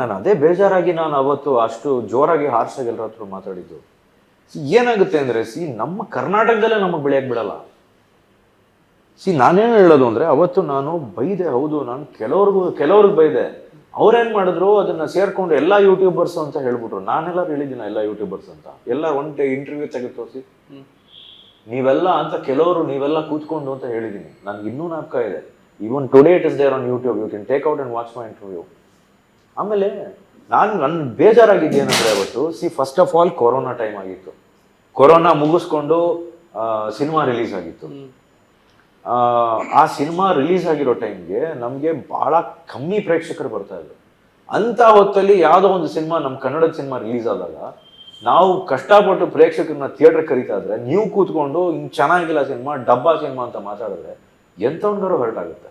ನಾನು ಅದೇ ಬೇಜಾರಾಗಿ ನಾನು ಅವತ್ತು ಅಷ್ಟು ಜೋರಾಗಿ ಹಾರ್ಸಾಗಿ ಎಲ್ಲರ ಹತ್ರ ಮಾತಾಡಿದ್ದು. ಏನಾಗುತ್ತೆ ಅಂದ್ರೆ, ಸಿ, ನಮ್ಮ ಕರ್ನಾಟಕದಲ್ಲೇ ನಮಗೆ ಬೆಳೆಯಕ್ಕೆ ಬಿಡಲ್ಲ ಸಿ, ನಾನೇನು ಹೇಳೋದು ಅಂದ್ರೆ, ಅವತ್ತು ನಾನು ಬೈದೆ, ಹೌದು, ನಾನು ಕೆಲವ್ರಿಗೂ, ಕೆಲವ್ರಿಗೆ ಬೈದೆ. ಅವ್ರೇನ್ ಮಾಡಿದ್ರು, ಅದನ್ನ ಸೇರ್ಕೊಂಡು ಎಲ್ಲ ಯೂಟ್ಯೂಬರ್ಸ್ ಅಂತ ಹೇಳ್ಬಿಟ್ರು. ನಾನೆಲ್ಲರೂ ಹೇಳಿದ್ದೀನಿ, ಎಲ್ಲ ಯೂಟ್ಯೂಬರ್ಸ್ ಅಂತ. ಎಲ್ಲ ಒಂದು ಇಂಟರ್ವ್ಯೂ ತೆಗೆದು ತೋರಿಸಿ. ನೀವೆಲ್ಲ ಅಂತ ಕೆಲವರು ನೀವೆಲ್ಲ ಕೂತ್ಕೊಂಡು ಅಂತ ಹೇಳಿದ್ದೀನಿ. ನನಗೆ ಇನ್ನೂ ನಾಲ್ಕ ಇದೆ. Even today it is there on YouTube you can take out and watch my interview ಆಮೇಲೆ ನಾನು ನನ್ನ ಬೇಜಾರಾಗಿದ್ದೇನೆಂದ್ರೆ ಅವತ್ತು C first of all corona time ಆಗಿತ್ತು. ಕೊರೋನಾ ಮುಗಿಸ್ಕೊಂಡು ಸಿನಿಮಾ ರಿಲೀಸ್ ಆಗಿತ್ತು. ಆ, ಸಿನಿಮಾ ರಿಲೀಸ್ ಆಗಿರೋ ಟೈಮ್ಗೆ ನಮಗೆ ಬಹಳ ಕಮ್ಮಿ ಪ್ರೇಕ್ಷಕರು ಬರ್ತಾ ಇದ್ರು. ಅಂತ ಹೊತ್ತಲ್ಲಿ ಯಾವುದೋ ಒಂದು ಸಿನಿಮಾ ನಮ್ಮ ಕನ್ನಡದ ಸಿನಿಮಾ ರಿಲೀಸ್ ಆದಾಗ ನಾವು ಕಷ್ಟಪಟ್ಟು ಪ್ರೇಕ್ಷಕರನ್ನ ಥಿಯೇಟರ್ ಕರೀತಾ ಇದ್ರೆ ನೀವು ಕೂತ್ಕೊಂಡು ಹಿಂಗೆ ಚೆನ್ನಾಗಿಲ್ಲ ಸಿನಿಮಾ ಡಬ್ಬಾ ಸಿನಿಮಾ ಅಂತ ಮಾತಾಡಿದ್ರೆ ಎಂಥವ್ರಿಗಾರು ಹರ್ಟ್ ಆಗುತ್ತೆ.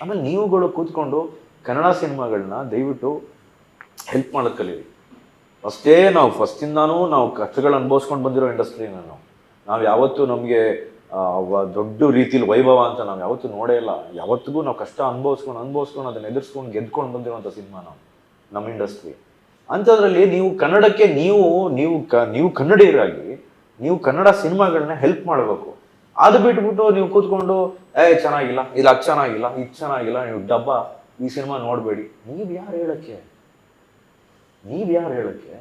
ಆಮೇಲೆ ನೀವುಗಳು ಕೂತ್ಕೊಂಡು ಕನ್ನಡ ಸಿನಿಮಾಗಳನ್ನ ದಯವಿಟ್ಟು ಹೆಲ್ಪ್ ಮಾಡೋದು ಕಲೀರಿ. ಅಷ್ಟೇ ನಾವು ಫಸ್ಟಿಂದಾನೂ ನಾವು ಕಷ್ಟಗಳು ಅನುಭವಿಸ್ಕೊಂಡು ಬಂದಿರೋ ಇಂಡಸ್ಟ್ರಿ ನಾವು. ನಾವು ಯಾವತ್ತೂ ನಮಗೆ ದೊಡ್ಡ ರೀತಿಲಿ ವೈಭವ ಅಂತ ನಾವು ಯಾವತ್ತೂ ನೋಡೇ ಇಲ್ಲ. ಯಾವತ್ತಿಗೂ ನಾವು ಕಷ್ಟ ಅನುಭವಿಸ್ಕೊಂಡು ಅನುಭವಿಸ್ಕೊಂಡು ಅದನ್ನ ಎದುರಿಸ್ಕೊಂಡು ಗೆದ್ಕೊಂಡು ಬಂದಿರುವಂಥ ಸಿನಿಮಾ ನಾವು, ನಮ್ಮ ಇಂಡಸ್ಟ್ರಿ ಅಂಥದ್ರಲ್ಲಿ ನೀವು ಕನ್ನಡಕ್ಕೆ ನೀವು ನೀವು ಕ, ನೀವು ಕನ್ನಡಿಯರಾಗಿ ನೀವು ಕನ್ನಡ ಸಿನಿಮಾಗಳನ್ನ ಹೆಲ್ಪ್ ಮಾಡಬೇಕು. ಅದು ಬಿಟ್ಬಿಟ್ಟು ನೀವು ಕೂತ್ಕೊಂಡು ಏ ಚೆನ್ನಾಗಿಲ್ಲ, ಇದು ಅದು ಚೆನ್ನಾಗಿಲ್ಲ, ಇದು ಚೆನ್ನಾಗಿಲ್ಲ, ನೀವು ಡಬ್ಬ ಈ ಸಿನಿಮಾ ನೋಡಬೇಡಿ. ನೀವು ಯಾರು ಹೇಳಕ್ಕೆ? ನೀವು ಯಾರು ಹೇಳೋಕ್ಕೆ?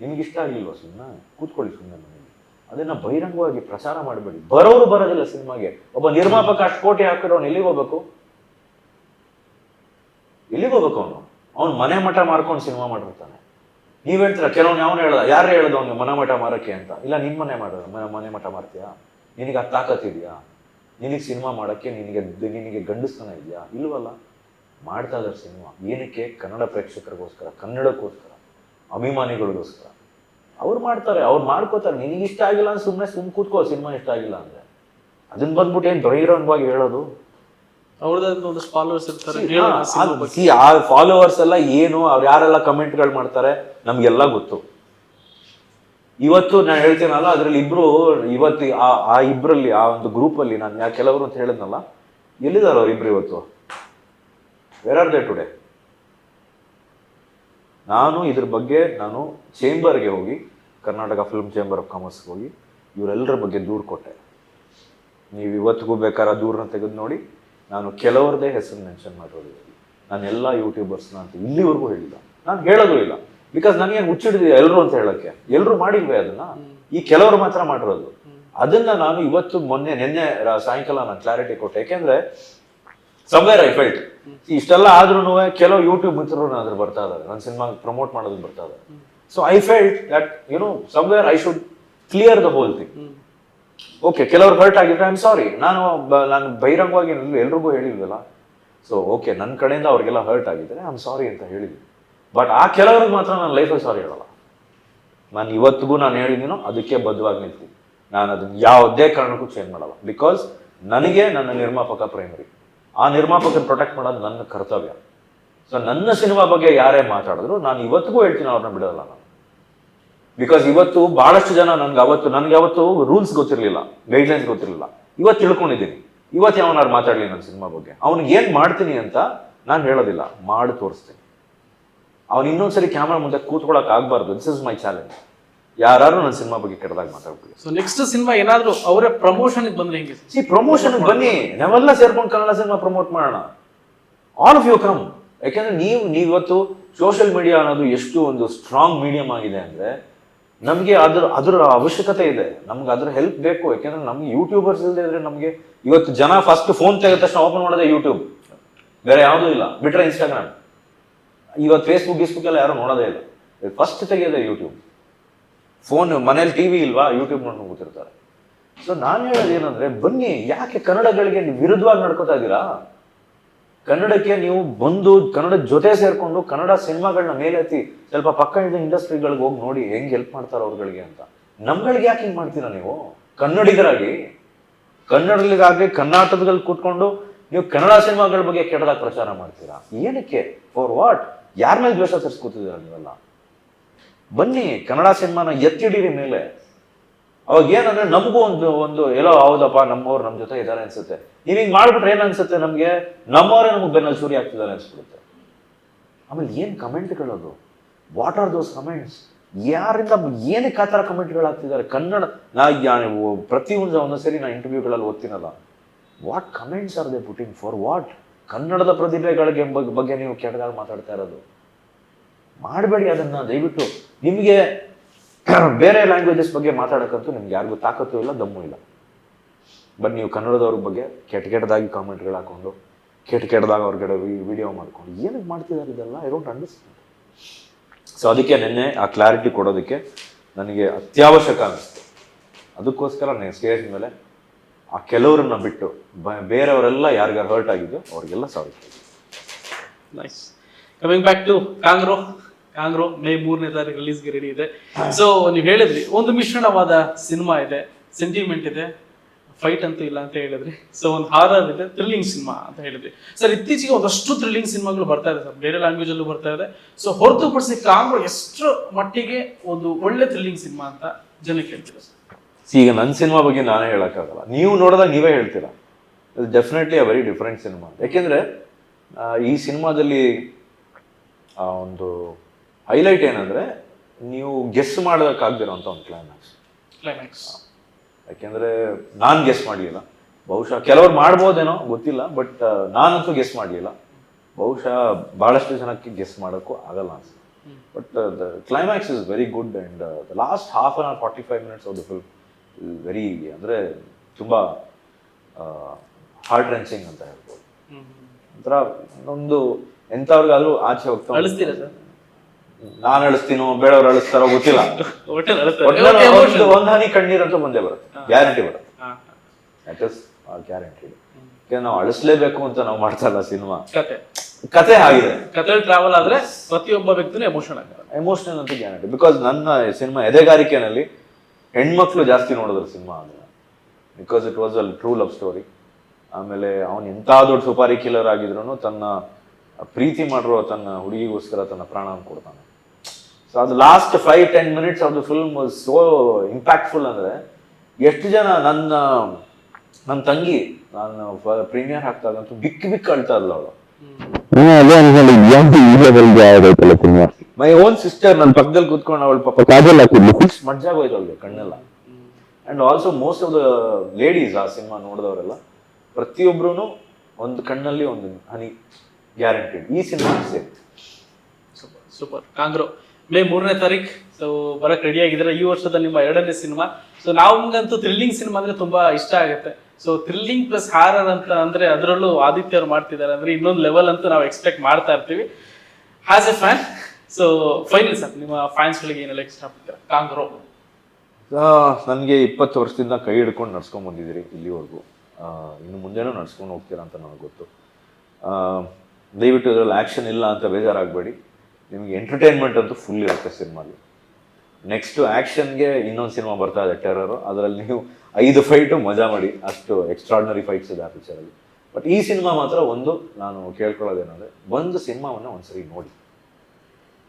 ನಿಮ್ಗೆ ಇಷ್ಟ ಆಗಲಿಲ್ಲ ಸುಮ್ಮನೆ ಕೂತ್ಕೊಳ್ಳಿ ಸುಮ್ಮನೆ ಮನೇಲಿ ಅದನ್ನ ಬಹಿರಂಗವಾಗಿ ಪ್ರಸಾರ ಮಾಡಬೇಡಿ. ಬರೋರು ಬರೋದಿಲ್ಲ ಸಿನಿಮಾಗೆ. ಒಬ್ಬ ನಿರ್ಮಾಪಕ ಅಷ್ಟು ಕೋಟಿ ಹಾಕಿರೋನು ಎಲ್ಲಿಗೆ ಹೋಗ್ಬೇಕು? ಎಲ್ಲಿಗೆ ಹೋಗ್ಬೇಕು ಅವನು? ಅವ್ನು ಮನೆ ಮಠ ಮಾರ್ಕೊಂಡು ಸಿನಿಮಾ ಮಾಡಿರ್ತಾನೆ ನೀವು ಹೇಳ್ತೀರ, ಕೆಲವ್ನು ಯಾವನು ಹೇಳ್ದ ಯಾರು ಹೇಳ್ದ ಅವ್ನಿಗೆ ಮನೆ ಮಠ ಮಾರಕ್ಕೆ ಅಂತ? ಇಲ್ಲ ನಿಮ್ಮ ಮನೆ ಮಾಡ ಮನೆ ಮಠ ಮಾಡ್ತೀಯಾ ನಿನಗೆ ಆ ತಾಕತ್ತಿದೆಯಾ ನಿನಗೆ ಸಿನಿಮಾ ಮಾಡೋಕ್ಕೆ ನಿನಗೆ ನಿನಗೆ ಗಂಡಸ್ತನ ಇದೆಯಾ? ಇಲ್ವಲ್ಲ. ಮಾಡ್ತಾ ಇದ್ದಾರೆ ಸಿನಿಮಾ. ಏನಕ್ಕೆ? ಕನ್ನಡ ಪ್ರೇಕ್ಷಕರಿಗೋಸ್ಕರ ಕನ್ನಡಕ್ಕೋಸ್ಕರ ಅಭಿಮಾನಿಗಳಿಗೋಸ್ಕರ. ಅವ್ರು ಮಾಡ್ತಾರೆ ಅವ್ರು ಮಾಡ್ಕೋತಾರೆ. ನಿನಗೆ ಇಷ್ಟ ಆಗಿಲ್ಲ ಅಂದ್ರೆ ಸುಮ್ಮನೆ ಸುಮ್ಮನೆ ಕೂತ್ಕೋ ಸಿನಿಮಾ ಇಷ್ಟ ಆಗಿಲ್ಲ ಅಂದ್ರೆ. ಅದನ್ನ ಬಂದ್ಬಿಟ್ಟು ಏನು ಬಹಿರಂಗವಾಗಿ ಹೇಳೋದು? ಅವ್ರದ್ದು ಫಾಲೋವರ್ಸ್ ಇರ್ತಾರೆ. ಆ ಫಾಲೋವರ್ಸ್ ಎಲ್ಲ ಏನು ಅವ್ರು ಯಾರೆಲ್ಲ ಕಮೆಂಟ್ಗಳು ಮಾಡ್ತಾರೆ ನಮ್ಗೆಲ್ಲ ಗೊತ್ತು. ಇವತ್ತು ನಾನು ಹೇಳ್ತೀನಲ್ಲ ಅದ್ರಲ್ಲಿ ಇಬ್ರು ಇವತ್ತು ಆ ಇಬ್ರಲ್ಲಿ ಆ ಒಂದು ಗ್ರೂಪ್ ಅಲ್ಲಿ ನಾನು ಯಾ ಕೆಲವರು ಅಂತ ಹೇಳಿದ್ನಲ್ಲ ಎಲ್ಲಿದ್ದಾರೆ ಅವ್ರಿಬ್ರು ಇವತ್ತು? ವೇರ್ ಆರ್ ದೇ ಟುಡೇ ನಾನು ಇದ್ರ ಬಗ್ಗೆ ನಾನು ಚೇಂಬರ್ಗೆ ಹೋಗಿ ಕರ್ನಾಟಕ ಫಿಲ್ಮ್ ಚೇಂಬರ್ ಆಫ್ ಕಾಮರ್ಸ್ಗೆ ಹೋಗಿ ಇವರೆಲ್ಲರ ಬಗ್ಗೆ ದೂರು ಕೊಟ್ಟೆ. ನೀವು ಇವತ್ತಿಗೂ ಬೇಕಾದ್ರೆ ದೂರನ್ನ ತೆಗೆದು ನೋಡಿ ನಾನು ಕೆಲವರದೇ ಹೆಸರು ಮೆನ್ಷನ್ ಮಾಡಿರೋದು ನಾನು ಎಲ್ಲ ಯೂಟ್ಯೂಬರ್ಸ್ನ ಅಂತ ಇಲ್ಲಿವರೆಗೂ ಹೇಳಿಲ್ಲ. ನಾನು ಹೇಳೋದು ಇಲ್ಲ. ಬಿಕಾಸ್ ನನಗೆ ಹುಚ್ಚಿಡಿದೆ ಎಲ್ಲರೂ ಅಂತ ಹೇಳೋಕ್ಕೆ ಎಲ್ಲರೂ ಮಾಡಿಲ್ವೇ ಅದನ್ನ? ಈ ಕೆಲವರು ಮಾತ್ರ ಮಾಡಿರೋದು. ಅದನ್ನ ನಾನು ಇವತ್ತು ಮೊನ್ನೆ ನಿನ್ನೆ ಸಾಯಂಕಾಲ ನಾನು ಕ್ಲಾರಿಟಿ ಕೊಟ್ಟೆ. ಯಾಕೆಂದ್ರೆ ಸಮ್ವೇರ್ ಐ ಫೆಲ್ಟ್ ಇಷ್ಟೆಲ್ಲ ಆದ್ರೂ ಕೆಲವು ಯೂಟ್ಯೂಬ್ ಮಿತ್ರರು ಅದ್ರ ಬರ್ತಾ ಇದ್ದಾರೆ. ನನ್ನ ಸಿನಿಮಾ ಪ್ರಮೋಟ್ ಮಾಡೋದು ಬರ್ತಾ ಇದ್ದಾರೆ. So I felt that you know somewhere I should clear the whole thing okay ಕೆಲವರು ಹರ್ಟ್ ಆಗಿದ್ರೆ ಐ ಆಮ್ ಸಾರಿ ನಾನು ನಾನು ಬಹಿರಂಗವಾಗಿ ಎಲ್ರಿಗೂ ಹೇಳಿದ್ವಲ್ಲ ಸೊ ಓಕೆ ನನ್ನ ಕಡೆಯಿಂದ ಅವ್ರಿಗೆಲ್ಲ ಹರ್ಟ್ ಆಗಿದ್ರೆ ಐ ಆಮ್ ಸಾರಿ ಅಂತ ಹೇಳಿದ್ವಿ. ಬಟ್ ಆ ಕೆಲವ್ರಿಗೆ ಮಾತ್ರ ನಾನು ಲೈಫಲ್ಲಿ ಸಾರಿ ಹೇಳಲ್ಲ. ನಾನು ಇವತ್ತಿಗೂ ನಾನು ಹೇಳಿದ್ದೀನೋ ಅದಕ್ಕೆ ಬದ್ಧವಾಗಿ ನಿಲ್ತೀನಿ ನಾನು ಅದನ್ನು ಯಾವುದೇ ಕಾರಣಕ್ಕೂ ಚೇಂಜ್ ಮಾಡಲ್ಲ. ಬಿಕಾಸ್ ನನಗೆ ನನ್ನ ನಿರ್ಮಾಪಕ ಪ್ರೈಮರಿ ಆ ನಿರ್ಮಾಪಕನ ಪ್ರೊಟೆಕ್ಟ್ ಮಾಡೋದು ನನ್ನ ಕರ್ತವ್ಯ. ಸೊ ನನ್ನ ಸಿನಿಮಾ ಬಗ್ಗೆ ಯಾರೇ ಮಾತಾಡಿದ್ರು ನಾನು ಇವತ್ತಿಗೂ ಹೇಳ್ತೀನಿ ಅವ್ರನ್ನ ಬಿಡೋಲ್ಲ ನಾನು. ಬಿಕಾಸ್ ಇವತ್ತು ಬಹಳಷ್ಟು ಜನ ನನ್ಗೆ ಅವತ್ತು, ನನಗೆ ಅವತ್ತು ರೂಲ್ಸ್ ಗೊತ್ತಿರಲಿಲ್ಲ ಗೈಡ್ಲೈನ್ಸ್ ಗೊತ್ತಿರಲಿಲ್ಲ. ಇವತ್ತು ತಿಳ್ಕೊಂಡಿದ್ದೀನಿ. ಇವತ್ತು ಯಾವನಾರು ಮಾತಾಡಲಿ ನನ್ನ ಸಿನಿಮಾ ಬಗ್ಗೆ. ಅವ್ನಿಗೆ ಏನು ಮಾಡ್ತೀನಿ ಅಂತ ನಾನು ಹೇಳೋದಿಲ್ಲ. ಮಾಡಿ ತೋರಿಸ್ತೀನಿ. ಅವ್ನು ಇನ್ನೊಂದ್ಸರಿ ಕ್ಯಾಮ್ರಾ ಮುಂದೆ ಕೂತ್ಕೊಳಕ್ ಆಗ್ಬಾರ್ದು. ದಿಸ್ ಇಸ್ ಮೈ ಚಾಲೆಂಜ್ ಯಾರು ನನ್ನ ಸಿನಿಮಾ ಬಗ್ಗೆ ಕೆಟ್ಟದಾಗ ಮಾತಾಡ್ಬೋದು ಸೊ ನೆಕ್ಸ್ಟ್ ಸಿನಿಮಾ ಏನಾದರೂ ಅವರೇ ಪ್ರಮೋಷನ್ ಬಂದ್ರೆ ಹೆಂಗೆ? ಈ ಪ್ರಮೋಷನ್ ಬನ್ನಿ. ನಾವೆಲ್ಲ ಸೇರ್ಕೊಂಡು ಕನ್ನಡ ಸಿನಿಮಾ ಪ್ರಮೋಟ್ ಮಾಡೋಣ. ಆಲ್ ಆಫ್ ಯು ಕಮ್ ಯಾಕೆಂದ್ರೆ ನೀವು ನೀವತ್ತು ಸೋಷಿಯಲ್ ಮೀಡಿಯಾ ಅನ್ನೋದು ಎಷ್ಟು ಒಂದು ಸ್ಟ್ರಾಂಗ್ ಮೀಡಿಯಂ ಆಗಿದೆ ಅಂದ್ರೆ ನಮಗೆ ಅದ್ರ ಅದರ ಅವಶ್ಯಕತೆ ಇದೆ. ನಮ್ಗೆ ಅದ್ರ ಹೆಲ್ಪ್ ಬೇಕು. ಯಾಕೆಂದ್ರೆ ನಮ್ಗೆ ಯೂಟ್ಯೂಬರ್ಸ್ ಇಲ್ಲದೆ ಇದ್ರೆ ನಮಗೆ ಇವತ್ತು ಜನ ಫಸ್ಟ್ ಫೋನ್ ತೆಗೆದ ತಕ್ಷಣ ಓಪನ್ ಮಾಡೋದೇ ಯೂಟ್ಯೂಬ್ ಬೇರೆ ಯಾವುದೂ ಇಲ್ಲ. ಬಿಟ್ರೆ ಇನ್ಸ್ಟಾಗ್ರಾಮ್ ಇವತ್ತು ಫೇಸ್ಬುಕ್ ಗಿಸ್ಬುಕ್ ಎಲ್ಲ ಯಾರು ನೋಡೋದೇ ಇಲ್ಲ. ಫಸ್ಟ್ ತೆಗೆಯೋದೇ ಯೂಟ್ಯೂಬ್ ಫೋನ್ ಮನೇಲಿ ಟಿವಿ ಇಲ್ವಾ ಯೂಟ್ಯೂಬ್ ನೋಡ್ಕೊಂಡು ಕೂತಿರ್ತಾರೆ ಸೊ ನಾನು ಹೇಳೋದು ಏನಂದ್ರೆ, ಬನ್ನಿ, ಯಾಕೆ ಕನ್ನಡಗಳಿಗೆ ನೀವು ವಿರುದ್ಧವಾಗಿ ನಡ್ಕೋತಾ ಇದ್ದೀರಾ? ಕನ್ನಡಕ್ಕೆ ನೀವು ಬಂದು ಕನ್ನಡದ ಜೊತೆ ಸೇರಿಕೊಂಡು, ಕನ್ನಡ ಸಿನಿಮಾಗಳನ್ನ ಮೇಲೆತ್ತಿ ಸ್ವಲ್ಪ ಪಕ್ಕ ಇದ್ದ ಇಂಡಸ್ಟ್ರಿಗಳಿಗೆ ಹೋಗಿ ನೋಡಿ ಹೆಂಗೆ ಹೆಲ್ಪ್ ಮಾಡ್ತಾರೆ ಅವ್ರಗಳಿಗೆ ಅಂತ. ನಮ್ಗಳಿಗೆ ಯಾಕೆ ಹಿಂಗ್ ಮಾಡ್ತೀರಾ ನೀವು? ಕನ್ನಡಿಗರಾಗಿ? ಕನ್ನಡಗಳಿಗಾಗಿ ಕರ್ನಾಟಕದಲ್ಲಿ ಕೂತ್ಕೊಂಡು ನೀವು ಕನ್ನಡ ಸಿನಿಮಾಗಳ ಬಗ್ಗೆ ಕೆಟ್ಟದಾಗಿ ಪ್ರಚಾರ ಮಾಡ್ತೀರಾ? ಏನಕ್ಕೆ? ಫಾರ್ ವಾಟ್ ಯಾರ ಮೇಲೆ ದ್ವೇಷ ತರಿಸ್ಕೊತಿದ್ದೀರಾ ನೀವೆಲ್ಲ? ಬನ್ನಿ, ಕನ್ನಡ ಸಿನಿಮಾನ ಎತ್ತಿಡೀರಿ ಮೇಲೆ. ಅವಾಗ ಏನಂದ್ರೆ ನಮಗೂ ಒಂದು ಒಂದು, ಎಲ್ಲೋ, ಹೌದಪ್ಪ, ನಮ್ಮವ್ರು ನಮ್ಮ ಜೊತೆ ಇದ್ದಾರೆ ಅನ್ಸುತ್ತೆ. ನೀವ್ ಹಿಂಗೆ ಮಾಡ್ಬಿಟ್ರೆ ಏನು ನಮ್ಗೆ? ನಮ್ಮವರೇ ನಮಗೆ ಬೆನ್ನಲ್ಲಿ ಸೂರಿ ಆಗ್ತಿದ್ದಾರೆ ಅನ್ಸ್ಬಿಡುತ್ತೆ. ಆಮೇಲೆ ಏನು ಕಮೆಂಟ್ಗಳದು ವಾಟ್ ಆರ್ ದೋಸ್ ಕಮೆಂಟ್ಸ್ ಯಾರಿಂದ ಏನಕ್ಕೆ ಆ ಥರ ಕಮೆಂಟ್ಗಳಾಗ್ತಿದ್ದಾರೆ ಕನ್ನಡ, ನಾ ಪ್ರತಿಯೊಂದು ಒಂದೊಂದು ಸರಿ ನಾ ಇಂಟರ್ವ್ಯೂಗಳಲ್ಲಿ ಓದ್ತೀನಲ್ಲ. What comments are they putting for what ಕನ್ನಡದ ಪ್ರತಿಭೆಗಳಿಗೆ ಬಗ್ಗೆ ನೀವು ಕೆಟ್ಟದಾಗ ಮಾತಾಡ್ತಾ ಇರೋದು. ಮಾಡಬೇಡಿ ಅದನ್ನು, ದಯವಿಟ್ಟು. ನಿಮಗೆ ಬೇರೆ ಲ್ಯಾಂಗ್ವೇಜಸ್ ಬಗ್ಗೆ ಮಾತಾಡೋಕ್ಕಂತೂ ನಿಮ್ಗೆ ಯಾರಿಗೂ ತಾಕತ್ತು ಇಲ್ಲ, ದಮ್ಮು ಇಲ್ಲ. ಬಟ್ ನೀವು ಕನ್ನಡದವ್ರ ಬಗ್ಗೆ ಕೆಟ್ಟ ಕೆಟ್ಟದಾಗಿ ಕಾಮೆಂಟ್ಗಳು ಹಾಕೊಂಡು, ಕೆಟ್ಟ ಕೆಟ್ಟದಾಗ ಅವ್ರಗಡೆ ವಿಡಿಯೋ ಮಾಡ್ಕೊಂಡು, ಏನಕ್ಕೆ ಮಾಡ್ತಿದ್ದಾರೆ ಇದೆಲ್ಲ? ಐ ಡೋಂಟ್ ಅಂಡರ್ಸ್ಟ್ಯಾಂಡ್ ಸೊ ಅದಕ್ಕೆ ನಿನ್ನೆ ಆ ಕ್ಲಾರಿಟಿ ಕೊಡೋದಕ್ಕೆ ನನಗೆ ಅತ್ಯವಶ್ಯಕ ಅನಿಸ್ತು ಅದಕ್ಕೋಸ್ಕರ ನಾನು ಸ್ಟೇಜ್ ಮೇಲೆ ಆ ಕೆಲವರನ್ನ ಬಿಟ್ಟು ಬ- ಬೇರೆಯವರೆಲ್ಲ ಯಾರಿಗಾರು ಹರ್ಟ್ ಆಗಿದ್ದು ಅವ್ರಿಗೆಲ್ಲ sorry nice coming back to kangaroo kangaroo May ಮೂರನೇ ತಾರೀಕು ರಿಲೀಸ್ಗೆ ರೆಡಿ ಇದೆ. ಸೊ ನೀವು ಹೇಳಿದ್ರಿ, ಒಂದು ಮಿಶ್ರಣವಾದ ಸಿನಿಮಾ ಇದೆ ಸೆಂಟಿಮೆಂಟ್ ಇದೆ ಫೈಟ್ ಅಂತೂ ಇಲ್ಲ ಅಂತ ಹೇಳಿದ್ರಿ. ಸೊ ಒಂದು ಹಾರರ್ ಇದೆ ಥ್ರಿಲ್ಲಿಂಗ್ ಸಿನಿಮಾ ಅಂತ ಹೇಳಿದ್ರಿ. ಸರ್ ಇತ್ತೀಚೆಗೆ ಒಂದಷ್ಟು ಥ್ರಿಲ್ಲಿಂಗ್ ಸಿನಿಮಾಗಳು ಬರ್ತಾ ಇದೆ ಸರ್ ಬೇರೆ ಲ್ಯಾಂಗ್ವೇಜ್ ಅಲ್ಲೂ ಬರ್ತಾ ಇದೆ. ಸೊ ಹೊರತುಪಡಿಸಿ ಕಾಂಗ್ರೋ ಎಷ್ಟು ಮಟ್ಟಿಗೆ ಒಂದು ಒಳ್ಳೆ ಥ್ರಿಲ್ಲಿಂಗ್ ಸಿನಿಮಾ ಅಂತ ಜನಕ್ಕೆ ಹೇಳ್ತೀರಾ ಸರ್ ಈಗ ನನ್ನ ಸಿನಿಮಾ ಬಗ್ಗೆ ನಾನೇ ಹೇಳೋಕ್ಕಾಗಲ್ಲ. ನೀವು ನೋಡಿದಾಗ ನೀವೇ ಹೇಳ್ತೀರಾ? ಅದು definitely uh very different cinema. ಯಾಕೆಂದರೆ ಈ ಸಿನಿಮಾದಲ್ಲಿ ಒಂದು ಹೈಲೈಟ್ ಏನಂದ್ರೆ ನೀವು ಗೆಸ್ ಮಾಡೋದಕ್ಕಾಗ್ದಿರೋಂಥ ಒಂದು ಕ್ಲೈಮ್ಯಾಕ್ಸ್ ಕ್ಲೈಮ್ಯಾಕ್ಸ್ ಯಾಕೆಂದ್ರೆ ನಾನು ಗೆಸ್ ಮಾಡಲಿಲ್ಲ ಬಹುಶಃ ಕೆಲವ್ರು ಮಾಡ್ಬೋದೇನೋ ಗೊತ್ತಿಲ್ಲ ಬಟ್ ನಾನಂತೂ ಗೆಸ್ ಮಾಡಲಿಲ್ಲ ಬಹುಶಃ ಭಾಳಷ್ಟು ಜನಕ್ಕೆ ಗೆಸ್ ಮಾಡೋಕ್ಕೂ ಆಗಲ್ಲ ಅನ್ಸುತ್ತೆ but the climax is very good and the last half an hour forty five minutes of the film very ಅಂದರೆ ತುಂಬ ಹಾರ್ಟ್ ರೆನ್ಸಿಂಗ್ ಅಂತ ಹೇಳ್ಬೋದು. ಒಂಥರ ಒಂದು ಎಂಥವ್ರಿಗಾದ್ರೂ ಆಚೆ ಹೋಗ್ತಾ ನಾನು ಅಳಿಸ್ತೀನೋ ಬೇಡವ್ರು ಅಳಿಸ್ತಾರೋ ಗೊತ್ತಿಲ್ಲ. ಒಂದಾನಿ ಒಂದು ಹನಿ ಕಣ್ಣೀರಂತೂ ಬಂದೇ ಬರುತ್ತೆ. ಗ್ಯಾರಂಟಿ ಬರುತ್ತೆ. ಹಾ, ದಟ್ ಇಸ್ ಗ್ಯಾರಂಟಿ ನಾವು ಅಳಿಸ್ಲೇಬೇಕು ಅಂತ ನಾವು ಮಾಡ್ತಾ ಇಲ್ಲ ಸಿನಿಮಾ. ಕತೆ. ಆಗಿದೆ. ಕತೆ ಟ್ರಾವೆಲ್ ಆದ್ರೆ ಪ್ರತಿಯೊಬ್ಬ ವ್ಯಕ್ತಿನೂ ಎಮೋಷನ್ ಆಗ್ತಾರೆ. ಎಮೋಷನಲ್ ಅಂತ ಗ್ಯಾರಂಟಿ ಬಿಕಾಸ್ ನನ್ನ ಸಿನಿಮಾ ಎದೆಗಾರಿಕೆನಲ್ಲಿ ಹೆಣ್ಮಕ್ಳು ಜಾಸ್ತಿ ನೋಡಿದ್ರು ಸಿನಿಮಾ ಅಂದ್ರೆ. Because it was a true love story ಆಮೇಲೆ ಅವನು ಎಂಥ ದೊಡ್ಡ ಸುಪಾರಿ ಕಿಲ್ಲರ್ ಆಗಿದ್ರು ತನ್ನ ಪ್ರೀತಿ ಮಾಡಿರೋ ತನ್ನ ಹುಡುಗಿಗೋಸ್ಕರ ತನ್ನ ಪ್ರಾಣವನ್ನು ಕೊಡ್ತಾನೆ. ಸೊ ಅದು last five ten minutes of the film was so impactful ಅಂದರೆ ಎಷ್ಟು ಜನ ನನ್ನ ನನ್ನ ತಂಗಿ ನಾನು ಪ್ರೀಮಿಯರ್ ಹಾಕ್ದಾಗಂತೂ ಬಿಕ್ಕಿ ಬಿಕ್ಕಿ ಅಳ್ತಾ ಇದ್ಲು ಅವಳು. ಮೈ ಓನ್ ಸಿಸ್ಟರ್ ನನ್ನ ಪಕ್ಕದಲ್ಲಿ ಕೂತ್ಕೊಂಡು ಅವಳು ಪಾಪ ಕಾಜಲ್ ಹಾಕಿದ್ಲು ಹೋಯ್ತು ಸ್ಮಡ್ಜಾಗೋಯ್ತು ಅವ್ಳಿಗೆ ಕಣ್ಣೆಲ್ಲ. And also most of the ladies ಆ ಸಿನಿಮಾ ನೋಡಿದವರೆಲ್ಲ ಪ್ರತಿಯೊಬ್ಬರೂ ಒಂದು ಕಣ್ಣಲ್ಲಿ ಒಂದು ಹನಿ ಗ್ಯಾರಂಟಿಡ್ ಈ ಸಿನಿಮಾ ಸೇರಿ ಸೂಪರ್ ಸೂಪರ್. ಕಾಂಗ್ರೋ ಮೇ ಮೂರನೇ ತಾರೀಕು ಸೊ ಬರಕ್ ರೆಡಿ ಆಗಿದ್ರೆ ಈ ವರ್ಷದ ನಿಮ್ಮ ಎರಡನೇ ಸಿನಿಮಾ. ಸೊ ನಮ್ಗಂತೂ ಥ್ರಿಲ್ಲಿಂಗ್ ಸಿನಿಮಾ ಅಂದ್ರೆ ತುಂಬಾ ಇಷ್ಟ ಆಗುತ್ತೆ. ಸೊ ಥ್ರಿಲ್ಲಿಂಗ್ ಪ್ಲಸ್ ಹಾರರ್ ಅಂತ ಅಂದ್ರೆ ಅದರಲ್ಲೂ ಆದಿತ್ಯ ಅವರು ಮಾಡ್ತಿದ್ದಾರೆ. ಅಂದ್ರೆ ಇನ್ನೊಂದು ಲೆವೆಲ್ ಅಂತೂ ನಾವು ಎಕ್ಸ್ಪೆಕ್ಟ್ ಮಾಡ್ತಾ ಇರ್ತೀವಿ. As a fan so final sir, ನಿಮ್ಮ ಫ್ಯಾನ್ಸ್ಗಳಿಗೆ ಏನೆಲ್ಲ ಇಷ್ಟಪಡ್ತೀರಾ? ಕಾಂಗ್ರೋ. ನನಗೆ ಇಪ್ಪತ್ತು ವರ್ಷದಿಂದ ಕೈ ಹಿಡ್ಕೊಂಡು ನಡ್ಸ್ಕೊಂಡ್ ಬಂದಿದ್ದೀರಿ ಇಲ್ಲಿವರೆಗೂ. ಇನ್ನು ಮುಂದೆನೂ ನಡ್ಸ್ಕೊಂಡು ಹೋಗ್ತೀರಾ ಅಂತ ನನಗೆ ಗೊತ್ತು. ದಯವಿಟ್ಟು ಇದರಲ್ಲಿ ಆ್ಯಕ್ಷನ್ ಇಲ್ಲ ಅಂತ ಬೇಜಾರಾಗಬೇಡಿ. ನಿಮಗೆ ಎಂಟರ್ಟೈನ್ಮೆಂಟ್ ಅಂತೂ ಫುಲ್ ಇರುತ್ತೆ ಸಿನಿಮಾಲಿ. ನೆಕ್ಸ್ಟು ಆ್ಯಕ್ಷನ್ಗೆ ಇನ್ನೊಂದು ಸಿನಿಮಾ ಬರ್ತಾ ಇದೆ ಟೆರರು ಅದರಲ್ಲಿ ನೀವು ಐದು ಫೈಟು ಮಜಾ ಮಾಡಿ ಅಷ್ಟು ಎಕ್ಸ್ಟ್ರಾಡ್ನರಿ ಫೈಟ್ಸ್ ಇದೆ ಆ ಪಿಕ್ಚರಲ್ಲಿ ಬಟ್ ಈ ಸಿನಿಮಾ ಮಾತ್ರ ಒಂದು ನಾನು ಕೇಳ್ಕೊಳ್ಳೋದೇನಂದರೆ ಒಂದು ಸಿನಿಮಾವನ್ನು ಒಂದ್ಸರಿ ನೋಡಿ.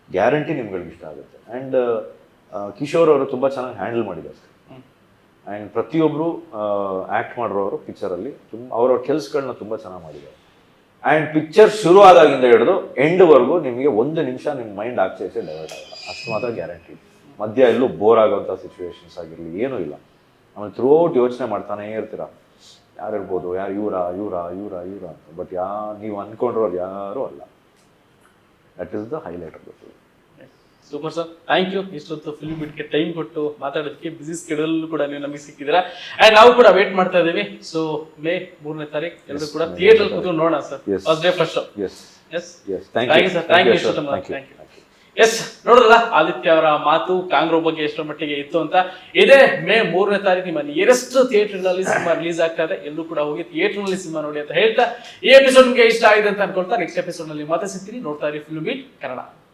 ಗ್ಯಾರಂಟಿ ನಿಮ್ಗಳಿಗೆ ಇಷ್ಟ ಆಗುತ್ತೆ. ಆ್ಯಂಡ್ ಕಿಶೋರ್ ಅವರು ತುಂಬ ಚೆನ್ನಾಗಿ ಹ್ಯಾಂಡಲ್ ಮಾಡಿದ್ದಾರೆ ಆ್ಯಂಡ್ ಪ್ರತಿಯೊಬ್ಬರು ಆ್ಯಕ್ಟ್ ಮಾಡಿರೋರು ಪಿಕ್ಚರಲ್ಲಿ ತುಂಬ ಅವರವ್ರ ಕೆಲಸಗಳನ್ನ ತುಂಬ ಚೆನ್ನಾಗಿ ಮಾಡಿದ್ದಾರೆ. ಆ್ಯಂಡ್ ಪಿಕ್ಚರ್ ಶುರು ಆದಾಗಿಂದ ಹಿಡಿದು ಎಂಡ್ವರೆಗೂ ನಿಮಗೆ ಒಂದು ನಿಮಿಷ ನಿಮ್ಮ ಮೈಂಡ್ ಆಚೆ ಈಚೆ ಡೈವರ್ಟ್ ಆಗಲ್ಲ. ಅಷ್ಟು ಮಾತ್ರ ಗ್ಯಾರಂಟಿ ಮಧ್ಯ ಎಲ್ಲೂ ಬೋರ್ ಆಗೋಂಥ ಸಿಚುವೇಶನ್ಸ್ ಆಗಿರಲಿ, ಏನೂ ಇಲ್ಲ. ಆಮೇಲೆ ಥ್ರೂಔಟ್ ಯೋಚನೆ ಮಾಡ್ತಾನೇ ಇರ್ತೀರ. ಯಾರು ಇರ್ಬೋದು ಯಾರು ಇವರ ಇವರ ಇವರ ಇವರ ಅಂತ. ಬಟ್ ಯಾ, ನೀವು ಅಂದ್ಕೊಂಡಿರೋರು ಯಾರೂ ಅಲ್ಲ. That is the highlight of the film super sir. Thank you ಇಷ್ಟೊತ್ತು ಫಿಲ್ಮ್ ಬಿಟ್ಗೆ ಟೈಮ್ ಕೊಟ್ಟು ಮಾತಾಡೋದಕ್ಕೆ ಬಿಸಿ ಸ್ಕೆಡ್ಯೂಲ್ ಕೂಡ ನೀವು ನಮಗೆ ಸಿಕ್ಕಿದ್ದೀರಾ. ಆ್ಯಂಡ್ ನಾವು ಕೂಡ ವೇಟ್ ಮಾಡ್ತಾ ಇದ್ದೀವಿ. ಸೊ ಮೇ ಮೂರನೇ ತಾರೀಕು ಎಲ್ಲರೂ ಕೂಡ ಥಿಯೇಟರ್ ಕೂತು ನೋಡೋಣ sir. First day first show yes thank you sir thank you ಇಷ್ಟೊತ್ತು ಥ್ಯಾಂಕ್ ಯು ಎಸ್ ನೋಡಿದ್ರಲ್ಲ ಆದಿತ್ಯ ಅವರ ಮಾತು ಕಾಂಗ್ರೋ ಬಗ್ಗೆ ಎಷ್ಟರ ಮಟ್ಟಿಗೆ ಇತ್ತು ಅಂತ. ಇದೇ ಮೇ ಮೂರನೇ ತಾರೀಕು ನಿಮ್ಮ ನಿಯರೆಸ್ಟ್ ಥಿಯೇಟರ್ಗಳಲ್ಲಿ ಸಿನಿಮಾ ರಿಲೀಸ್ ಆಗ್ತಾ ಇದೆ. ಎಲ್ಲರೂ ಕೂಡ ಹೋಗಿ ಥಿಯೇಟರ್ನಲ್ಲಿ ಸಿನಿಮಾ ನೋಡಿ ಅಂತ ಹೇಳ್ತಾ ಈ ಎಪಿಸೋಡ್ ನಿಮಗೆ ಇಷ್ಟ ಆಗಿದೆ ಅಂತ ಅನ್ಕೊಳ್ತಾ ನೆಕ್ಸ್ಟ್ ಎಪಿಸೋಡ್ನಲ್ಲಿ ಮತ್ತೆ ಸಿಗ್ತೀನಿ. ನೋಡ್ತಾ ಇರಿ ಫಿಲ್ಮ್ ಬೀಟ್ ಕನ್ನಡ